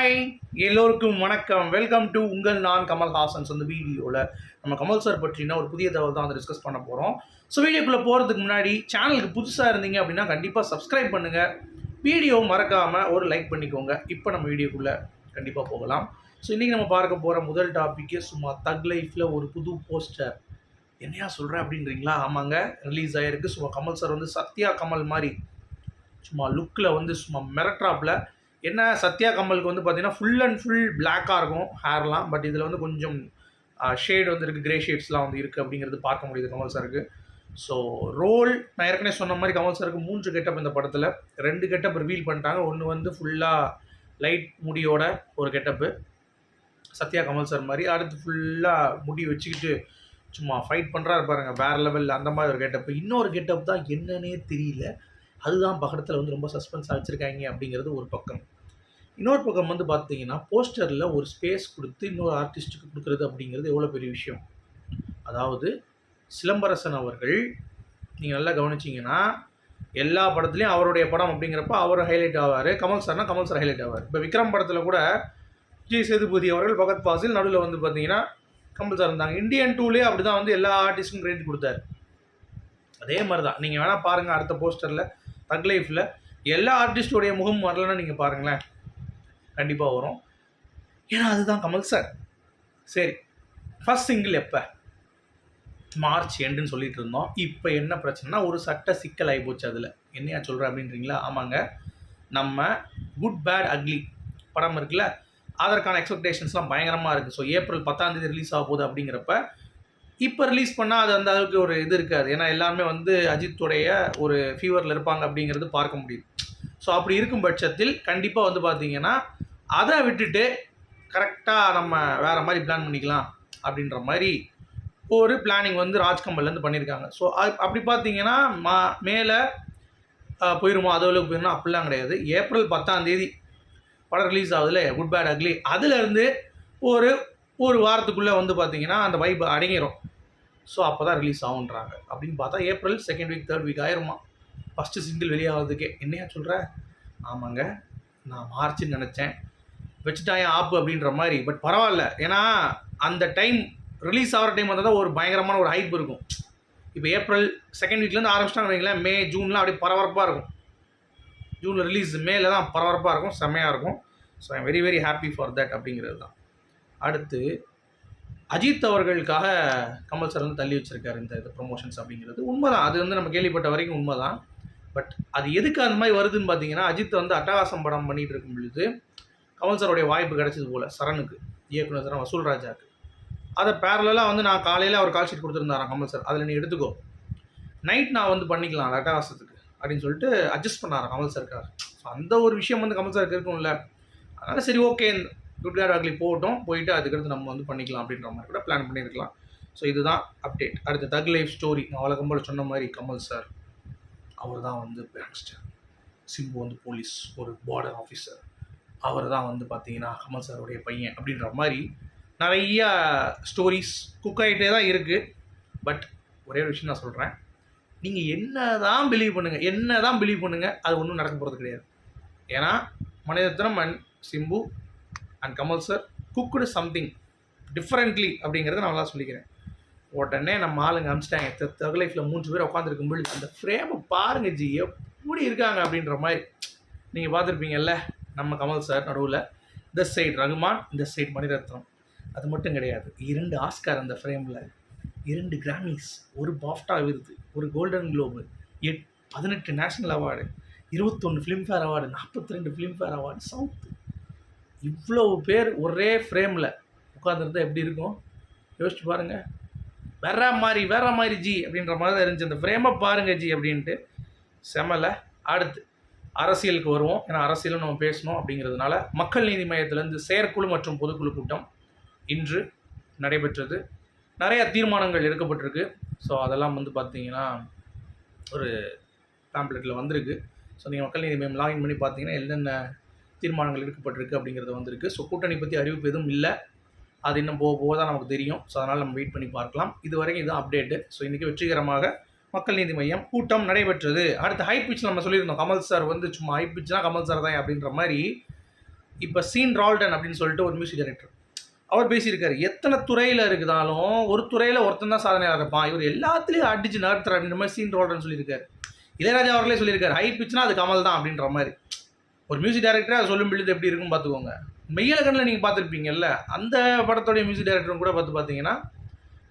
Hi எல்லோருக்கும் வணக்கம். Welcome to உங்கள் நான் கமல் ஹாசன்ஸ் அந்த வீடியோவில் நம்ம கமல் சார் பற்றின ஒரு புதிய தகவல் தான் வந்து டிஸ்கஸ் பண்ண போகிறோம் ஸோ வீடியோக்குள்ளே போகிறதுக்கு முன்னாடி சேனலுக்கு புதுசாக இருந்தீங்க அப்படின்னா கண்டிப்பாக சப்ஸ்கிரைப் பண்ணுங்கள் வீடியோ மறக்காமல் ஒரு லைக் பண்ணிக்கோங்க. இப்போ நம்ம வீடியோக்குள்ளே கண்டிப்பாக போகலாம். ஸோ இன்றைக்கி நம்ம பார்க்க போகிற முதல் டாப்பிக்கே சும்மா தக் லைஃப்பில் ஒரு புது போஸ்டர் என்னையா சொல்கிறேன் அப்படின்றீங்களா? ஆமாங்க ரிலீஸ் ஆகிருக்கு சும்மா கமல் சார் வந்து சத்யா கமல் மாதிரி. சும்மா லுக்கில் வந்து சும்மா மிரட்ராப்பில் என்ன சத்யா கமலுக்கு வந்து பார்த்தீங்கன்னா ஃபுல் அண்ட் ஃபுல் பிளாக்காக இருக்கும் ஹேர்லாம் பட் இதில் வந்து கொஞ்சம் ஷேட் வந்து இருக்குது கிரே ஷேட்ஸ்லாம் வந்து இருக்குது அப்படிங்கிறது பார்க்க முடியுது கமல் சாருக்கு ஸோ ரோல் நான் ஏற்கனவே சொன்ன மாதிரி கமல் சாருக்கு மூன்று கெட்டப் இந்த படத்தில். ரெண்டு கெட்டப் ரிவீல் பண்ணிட்டாங்க. ஒன்று வந்து ஃபுல்லாக லைட் முடியோட ஒரு கெட்டப்பு சத்யா கமல் சார் மாதிரி. அடுத்து ஃபுல்லாக முடி வச்சுக்கிட்டு சும்மா ஃபைட் பண்ணுறாரு பாருங்க. வேறு லெவலில் அந்த மாதிரி ஒரு கெட்டப் இன்னொரு கெட்டப் தான் என்னன்னே தெரியல. அதுதான் பகடத்தில் வந்து ரொம்ப சஸ்பென்ஸ் வச்சுருக்காங்க அப்படிங்கிறது ஒரு பக்கம். இன்னொரு பக்கம் வந்து பார்த்தீங்கன்னா போஸ்டரில் ஒரு ஸ்பேஸ் கொடுத்து இன்னொரு ஆர்டிஸ்ட்டுக்கு கொடுக்குறது அப்படிங்கிறது எவ்வளோ பெரிய விஷயம்? அதாவது சிலம்பரசன் அவர்கள் நீங்கள் நல்லா கவனிச்சிங்கன்னா எல்லா படத்துலையும் அவருடைய படம் அப்படிங்கிறப்ப அவர் ஹைலைட் ஆவார். கமல் சார்னா கமல் சார் ஹைலைட் ஆவார். இப்போ விக்ரம் படத்தில் கூட விஜய் சேதுபதி அவர்கள் பகத் பாசில் நடுவில் வந்து பார்த்தீங்கன்னா கமல் சார் இருந்தாங்க. இந்தியன் டூலே அப்படி தான் வந்து எல்லா ஆர்டிஸ்ட்டும் கிரெடிட் கொடுத்தாரு. அதே மாதிரி தான் நீங்கள் வேணால் பாருங்கள் அடுத்த போஸ்டரில் தக் லைஃப்பில் எல்லா ஆர்டிஸ்டோடைய முகம் வரலன்னா நீங்கள் பாருங்களேன். கண்டிப்பாக வரும். ஏன்னா அதுதான் கமல் சார் சரி ஃபஸ்ட் சிங்கிள் எப்போ? மார்ச் எண்டுன்னு சொல்லிட்டு இருந்தோம். இப்போ என்ன பிரச்சனைனா ஒரு சட்ட சிக்கல் ஆகி போச்சு அதில். என்னையா சொல்கிற அப்படின்றீங்களா? ஆமாங்க. நம்ம குட் பேட் அக்லி படம் இருக்குல்ல அதற்கான எக்ஸ்பெக்டேஷன்ஸ்லாம் பயங்கரமாக இருக்குது ஸோ ஏப்ரல் பத்தாம் தேதி ரிலீஸ் ஆக போகுது அப்படிங்கிறப்ப இப்போ ரிலீஸ் பண்ணால் அது அந்த அளவுக்கு ஒரு இது இருக்காது. ஏன்னா எல்லாருமே வந்து அஜித்துடைய ஒரு ஃபீவரில் இருப்பாங்க அப்படிங்கிறது பார்க்க முடியுது. ஸோ அப்படி இருக்கும் பட்சத்தில் கண்டிப்பாக வந்து பார்த்தீங்கன்னா அதை விட்டுட்டு கரெக்டாக நம்ம வேறு மாதிரி பிளான் பண்ணிக்கலாம் அப்படின்ற மாதிரி ஒரு பிளானிங் வந்து ராஜ்கம்பல்லேருந்து பண்ணியிருக்காங்க ஸோ அப்படி பார்த்தீங்கன்னா மா மேலே போயிருமோ அது அளவுக்கு போயிருந்தோம் அப்படிலாம் கிடையாது. ஏப்ரல் பத்தாம் தேதி படம் ரிலீஸ் ஆகுதுல குட் பேட் அக்லி அதுலேருந்து ஒரு ஒரு வாரத்துக்குள்ளே வந்து பார்த்தீங்கன்னா அந்த வைப் அடங்கிடும் ஸோ அப்போ தான் ரிலீஸ் ஆகுன்றாங்க அப்படின்னு பார்த்தா April second week third week ஆயிருமா? ஃபஸ்ட்டு சிங்கிள் வெளியாகிறதுக்கே என்னையா சொல்கிற ஆமாங்க. நான் மார்ச்னு நினச்சேன். வச்சுட்டாங்க ஆப்பு அப்படின்ற மாதிரி. பட் பரவாயில்ல. ஏன்னா அந்த டைம் ரிலீஸ் ஆகிற டைம் வந்தால் தான் ஒரு பயங்கரமான ஒரு ஹைப் இருக்கும். இப்போ ஏப்ரல் செகண்ட் வீக்லேருந்து ஆரம்பிச்சிட்டாங்க வைங்களேன் மே ஜூன்லாம் அப்படியே பரபரப்பாக இருக்கும். ஜூனில் ரிலீஸ் மேல தான் பரபரப்பாக இருக்கும். செம்மையாக இருக்கும். So I'm very very happy for that அப்படிங்கிறது தான். அடுத்து அஜித் அவர்களுக்காக கமல் சார் வந்து தள்ளி வச்சிருக்காரு இந்த இது ப்ரொமோஷன்ஸ் அப்படிங்கிறது. உண்மைதான். அது வந்து நம்ம கேள்விப்பட்ட வரைக்கும் உண்மைதான். பட் அது எதுக்கு அந்த மாதிரி வருதுன்னு பார்த்தீங்கன்னா அஜித் வந்து அட்டகாசம் படம் பண்ணிகிட்டு இருக்கும் பொழுது கமல் சாருடைய வாய்ப்பு கிடைச்சது போல் சரணுக்கு இயக்குனர் சரண் வசூல் ராஜாக்கு. அதை பேரலாக வந்து நான் காலையில் அவர் கால் ஷீட் கொடுத்துருந்தாரான் கமல் சார். அதில் நீ எடுத்துக்கோ. நைட் நான் வந்து பண்ணிக்கலாம் அட்டகாசத்துக்கு அப்படின்னு சொல்லிட்டு அட்ஜஸ்ட் பண்ணாரான் கமல் சாருக்காக. ஸோ அந்த ஒரு விஷயம் வந்து கமல் சாருக்கு இருக்கும்ல. அதனால் சரி ஓகே குட் கார்ட் அக்லி போகட்டும் போயிட்டு அதுக்கடுத்து நம்ம வந்து பண்ணிக்கலாம் அப்படின்ற மாதிரி கூட பிளான் பண்ணியிருக்கலாம். ஸோ இதுதான் அப்டேட் அடுத்து தக் லைஃப் ஸ்டோரி நான் வழக்கம் போல் சொன்ன மாதிரி கமல் சார் அவர் தான் வந்து பேங்ஸ்டர் சிம்பு வந்து போலீஸ் ஒரு பார்டர் ஆஃபீஸர் அவர் தான் வந்து பார்த்தீங்கன்னா கமல் சாருடைய பையன் அப்படின்ற மாதிரி நிறையா ஸ்டோரிஸ் குக் ஆகிட்டே தான் இருக்குது பட் ஒரே ஒரு விஷயம் நான் சொல்கிறேன் நீங்கள் என்ன தான் பிலீவ் பண்ணுங்கள் என்ன தான் பிலீவ் பண்ணுங்கள் அது ஒன்றும் நடக்க போகிறது கிடையாது. ஏன்னா மனிதத்தனம் மண் சிம்பு அண்ட் கமல் சார் குக்குடு சம்திங் டிஃப்ரெண்ட்லி அப்படிங்கிறத நான் நல்லா சொல்லிக்கிறேன். உடனே நம்ம ஆளுங்க அமிச்சிட்டாங்க. தக லைஃப்பில் மூன்று பேர் உட்காந்துருக்கும் பொழுது அந்த ஃப்ரேமை பாருங்க ஜி எப்படி இருக்காங்க அப்படின்ற மாதிரி. நீங்கள் பார்த்துருப்பீங்கல்ல நம்ம கமல் சார் நடுவில் இந்த சைடு ரகுமான் இந்த சைடு மணிரத்னம். அது மட்டும் கிடையாது. இரண்டு ஆஸ்கார் அந்த ஃப்ரேமில் இரண்டு கிராமிஸ் ஒரு பாஃப்டா விருது ஒரு கோல்டன் குளோபு எட் பதினெட்டு நேஷ்னல் அவார்டு இருபத்தொன்று ஃபிலிம்ஃபேர் அவார்டு நாற்பத்தி ரெண்டு ஃபிலிம்ஃபேர் அவார்டு சவுத்து இவ்வளவு பேர் ஒரே ஃப்ரேமில் உட்காந்துருந்தா எப்படி இருக்கும்? யோசிச்சு பாருங்கள் வேற மாதிரி வேற மாதிரி ஜி அப்படின்ற மாதிரி தான் இருந்துச்சு. அந்த ஃப்ரேமை பாருங்கள் ஜி அப்படின்ட்டு. செமலை. அடுத்து அரசியலுக்கு வருவோம். ஏன்னா அரசியலும் நம்ம பேசணும் அப்படிங்கிறதுனால மக்கள் நீதி மையத்திலேருந்து செயற்குழு மற்றும் பொதுக்குழு கூட்டம் இன்று நடைபெற்றது. நிறையா தீர்மானங்கள் எடுக்கப்பட்டிருக்கு. ஸோ அதெல்லாம் வந்து பார்த்தீங்கன்னா ஒரு பேம்ப்ளெட்டில் வந்திருக்கு. ஸோ நீங்கள் மக்கள் நீதி மையம் லாகின் பண்ணி பார்த்தீங்கன்னா என்னென்ன தீர்மானங்கள் எடுக்கப்பட்டிருக்கு அப்படிங்கிறது வந்திருக்கு. ஸோ கூட்டணி பற்றி அறிவிப்பு எதுவும் இல்லை. அது இன்னும் போக போக தான் நமக்கு தெரியும். ஸோ அதனால் நம்ம வெயிட் பண்ணி பார்க்கலாம். இது வரைக்கும் இதுதான் அப்டேட்டு ஸோ இன்றைக்கி வெற்றிகரமாக மக்கள் நீதி மையம் கூட்டம் நடைபெற்றது. அடுத்து ஹை பிச் நம்ம சொல்லியிருந்தோம். கமல் சார் வந்து சும்மா ஹை பிச்னா கமல் சார் தான் அப்படின்ற மாதிரி இப்போ சீன் ரால்டன் அப்படின்னு சொல்லிட்டு ஒரு மியூசிக் டைரக்டர் அவர் பேசியிருக்காரு. எத்தனை துறையில் இருக்குதாலும் ஒரு துறையில் ஒருத்தன் தான் சாதனையாக இருப்பான். இவர் எல்லாத்துலேயும் அடிச்சு நகர்த்துற அப்படின்ற மாதிரி சீன் ரால்டன் சொல்லியிருக்காரு. இளையராஜா அவர்களே சொல்லியிருக்காரு. ஹை பிச்னா அது கமல் தான் அப்படின்ற மாதிரி. ஒரு மியூசிக் டைரக்டராக சொல்லும் பொழுது எப்படி இருக்குன்னு பார்த்துக்கோங்க. மெய்யல கண்ணில் நீங்கள் பார்த்துருப்பீங்கல்ல அந்த படத்தோடைய மியூசிக் டைரக்டரும் கூட பார்த்து பார்த்தீங்கன்னா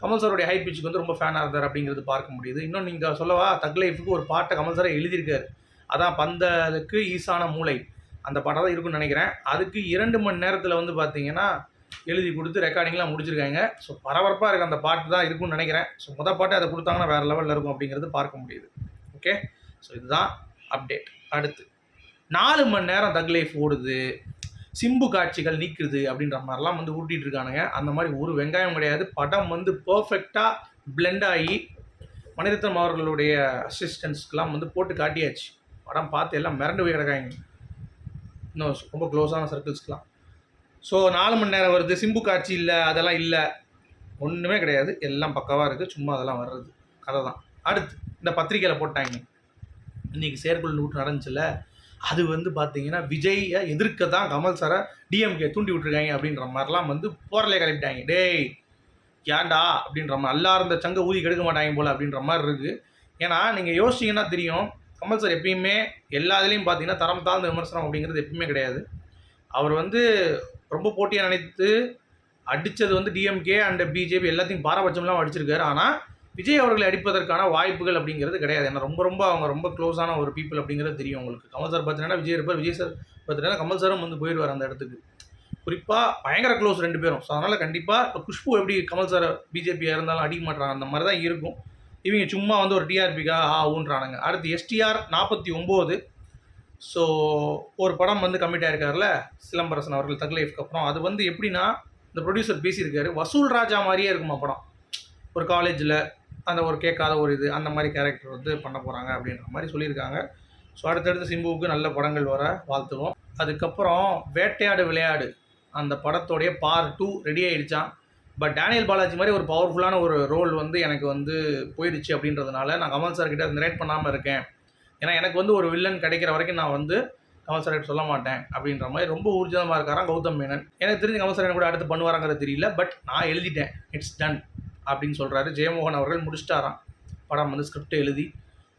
கமல் சாருடைய ஹை பிச்சுக்கு வந்து ரொம்ப ஃபேனாக இருந்தார் அப்படிங்கிறது பார்க்க முடியுது. இன்னும் நீங்கள் சொல்லவா தக் லைஃபுக்கு ஒரு பாட்டை கமல் சாரை எழுதியிருக்காரு. அதான் பந்தலுக்கு ஈசான மூளை. அந்த படம் தான் இருக்கும்னு நினைக்கிறேன். அதுக்கு இரண்டு மணி நேரத்தில் வந்து பார்த்தீங்கன்னா எழுதி கொடுத்து ரெக்கார்டிங்லாம் முடிச்சிருக்காங்க. ஸோ பரபரப்பாக இருக்க அந்த பாட்டு தான் இருக்கும்னு நினைக்கிறேன். ஸோ மொதல் பாட்டு அதை கொடுத்தாங்கன்னா வேறு லெவலில் இருக்கும் அப்படிங்கிறது பார்க்க முடியுது. ஓகே ஸோ இதுதான் அப்டேட் அடுத்து. நாலு மணி நேரம் தக் லைஃப் ஓடுது சிம்பு காட்சிகள் நீக்குது அப்படின்ற மாதிரிலாம் வந்து ஊட்டிகிட்டு இருக்கானுங்க. அந்த மாதிரி ஒரு வெங்காயம் கிடையாது. படம் வந்து பர்ஃபெக்டாக பிளெண்ட் ஆகி மணிரத்னம் அவர்களுடைய அசிஸ்டன்ஸ்க்கெலாம் வந்து போட்டு காட்டியாச்சு. படம் பார்த்து எல்லாம் மிரண்டு போய் கிடக்காங்க. இன்னும் ரொம்ப க்ளோஸான சர்க்கிள்ஸ்க்கெலாம் ஸோ நாலு மணி நேரம் வருது. சிம்பு காட்சி இல்லை அதெல்லாம் இல்லை. ஒன்றுமே கிடையாது. எல்லாம் பக்காவாக இருக்குது சும்மா அதெல்லாம் வர்றது. கதை தான். அடுத்து இந்த பத்திரிக்கையில் போட்டாங்க. இன்றைக்கி செயற்குழு நூற்று நடந்துச்சுல்ல? அது வந்து பார்த்தீங்கன்னா விஜயை எதிர்க்க தான் கமல் சாரை டிஎம்கே தூண்டி விட்டுருக்காங்க அப்படின்ற மாதிரிலாம் வந்து போரலே கிளப்பிட்டாங்க. டேய் ஏன்டா? அப்படின்ற மாதிரி. நல்லா இருந்த சங்க ஊதி கெடுக்க மாட்டாங்க போல் அப்படின்ற மாதிரி இருக்குது ஏன்னா நீங்கள் யோசிச்சிங்கன்னா தெரியும் கமல் சார் எப்பயுமே எல்லா இதுலேயும் பார்த்தீங்கன்னா தரம் தாழ்ந்த விமர்சனம் அப்படிங்கிறது எப்பயுமே கிடையாது. அவர் வந்து ரொம்ப போட்டியாக நினைத்து அடித்தது வந்து டிஎம்கே அண்ட் பிஜேபி எல்லாத்தையும் பாரபட்சம்லாம் அடிச்சிருக்காரு. ஆனால் விஜய் அவர்களை அடிப்பதற்கான வாய்ப்புகள் அப்படிங்கிறது கிடையாது. ஏன்னா ரொம்ப ரொம்ப அவங்க ரொம்ப க்ளோஸான ஒரு பீப்புள் அப்படிங்கிறது தெரியும் உங்களுக்கு கமல் சார் பார்த்தீங்கன்னா விஜய் இருப்பார். விஜய் சார் பார்த்தீங்கன்னா கமல் சாரும் வந்து போயிடுவார் அந்த இடத்துக்கு. குறிப்பாக பயங்கர க்ளோஸ் ரெண்டு பேரும். ஸோ அதனால் கண்டிப்பாக இப்போ குஷ்பு எப்படி கமல் சார் பிஜேபியாக இருந்தாலும் அடிக்க மாட்டாங்க அந்த மாதிரி தான் இருக்கும். இவங்க சும்மா வந்து ஒரு டிஆர்பிக்காக ஆ ஊன்றானுங்க. அடுத்து எஸ்டிஆர் நாற்பத்தி ஒம்பது. ஸோ ஒரு படம் வந்து கம்மிட் ஆகிருக்காருல சிலம்பரசன் அவர்கள் தக் லைஃப்க்கு அப்புறம். அது வந்து எப்படின்னா இந்த ப்ரொடியூசர் பேசியிருக்காரு. வசூல் ராஜா மாதிரியே இருக்குமா படம். ஒரு காலேஜில் அந்த ஒரு கேட்காத ஒரு இது அந்த மாதிரி கேரக்டர் வந்து பண்ண போகிறாங்க அப்படின்ற மாதிரி சொல்லியிருக்காங்க. ஸோ அடுத்தடுத்து சிம்புவுக்கு நல்ல படங்கள் வர வாழ்த்துவோம். அதுக்கப்புறம் வேட்டையாடு விளையாடு அந்த படத்தோடைய பார்ட் டூ ரெடி ஆகிடுச்சான் பட் டேனியல் பாலாஜி மாதிரி ஒரு பவர்ஃபுல்லான ஒரு ரோல் வந்து எனக்கு வந்து போயிடுச்சு அப்படின்றதுனால நான் கமல் சார் கிட்ட நரேட் பண்ணாமல் இருக்கேன். ஏன்னா எனக்கு வந்து ஒரு வில்லன் கிடைக்கிற வரைக்கும் நான் வந்து கமல் சார் கிட்ட சொல்ல மாட்டேன் அப்படின்ற மாதிரி ரொம்ப ஊர்ஜிதமாக இருக்காராம் கௌதம் மேனன். எனக்கு தெரிஞ்சு கமல் சார் என்ன கூட அடுத்து பண்ணுவாராங்கிறது தெரியல பட் நான் எழுதிட்டேன். இட்ஸ் டன் அப்படின்னு சொல்கிறாரு ஜெயமோகன் அவர்கள் முடிச்சிட்டாராம். படம் வந்து ஸ்கிரிப்ட் எழுதி.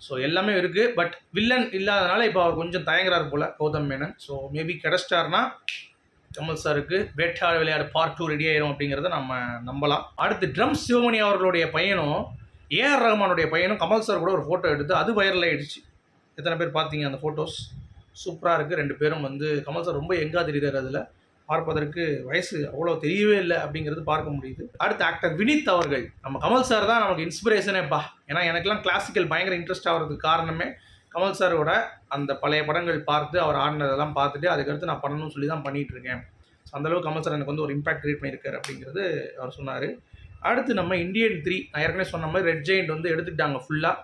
ஸோ எல்லாமே இருக்குது பட் வில்லன் இல்லாதனால இப்போ அவர் கொஞ்சம் தயங்குறாரு போல் கௌதம் மேனன். ஸோ மேபி கிடச்சிட்டாருன்னா கமல் சாருக்கு வேட்டாடு விளையாடு பார்ட் டூ ரெடி ஆயிரும் அப்படிங்கிறத நம்ம நம்பலாம். அடுத்து ட்ரம் சிவமணி அவர்களுடைய பையனும் ஏஆர் ரஹ்மானுடைய பையனும் கமல் சார் கூட ஒரு ஃபோட்டோ எடுத்து அது வைரல் ஆகிடுச்சு எத்தனை பேர் பார்த்தீங்க அந்த ஃபோட்டோஸ் சூப்பராக இருக்குது ரெண்டு பேரும் வந்து கமல் சார் ரொம்ப எங்காக தெரியுறாரு அதில். பார்ப்பதற்கு வயசு அவ்வளோ தெரியவே இல்லை அப்படிங்கிறது பார்க்க முடியுது. அடுத்து ஆக்டர் வினித் அவர்கள். நம்ம கமல் சார் தான் நமக்கு இன்ஸ்பிரேஷனேப்பா ஏன்னா எனக்கெல்லாம் கிளாசிக்கல் பயங்கர இன்ட்ரெஸ்ட் ஆகிறதுக்கு காரணமே கமல் சாரோட அந்த பழைய படங்கள் பார்த்து அவர் ஆடினதெல்லாம் பார்த்துட்டு அதுக்கடுத்து நான் பண்ணணும்னு சொல்லி தான் பண்ணிகிட்டு இருக்கேன். ஸோ அந்தளவுக்கு கமல் சார் எனக்கு வந்து ஒரு இம்பாக்ட் க்ரியேட் பண்ணியிருக்காரு அப்படிங்கிறது அவர் சொன்னார். அடுத்து நம்ம இந்தியன் த்ரீ நான் ஏற்கனவே சொன்ன மாதிரி ரெட் ஜெயிண்ட் வந்து எடுத்துக்கிட்டாங்க ஃபுல்லாக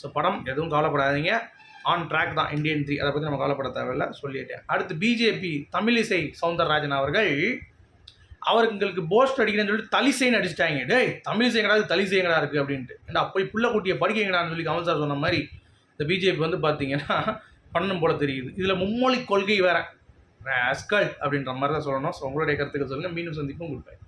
ஸோ படம் எதுவும் கவலைப்படாதீங்க. ஆன் ட்ராக் தான் இந்தியன் த்ரீ அதை பற்றி நம்ம கவலைப்பட தேவையில்ல. சொல்லிட்டேன். அடுத்து பிஜேபி தமிழிசை சவுந்தரராஜன் அவர்கள். அவர்களுக்கு போஸ்ட் அடிக்கிறேன்னு சொல்லிட்டு தலிசைன்னு அடிச்சிட்டாங்க. டேய் தமிழிசைங்கடா அது தலிசைங்கடா இருக்குது அப்படின்ட்டு. ஏன்னா போய் புள்ள குட்டியை படிக்கங்கடான்னு சொல்லி கமல் சார் சொன்ன மாதிரி இந்த பிஜேபி வந்து பார்த்தீங்கன்னா பண்ணணும் போல தெரியுது. இதில் மும்மொழி கொள்கை வேற. அஸ்கல் அப்படின்ற மாதிரி தான் சொல்லணும். ஸோ உங்களுடைய கருத்துக்கள் சொல்லுங்கள் மீண்டும் சந்திப்பும். கொடுப்பேன்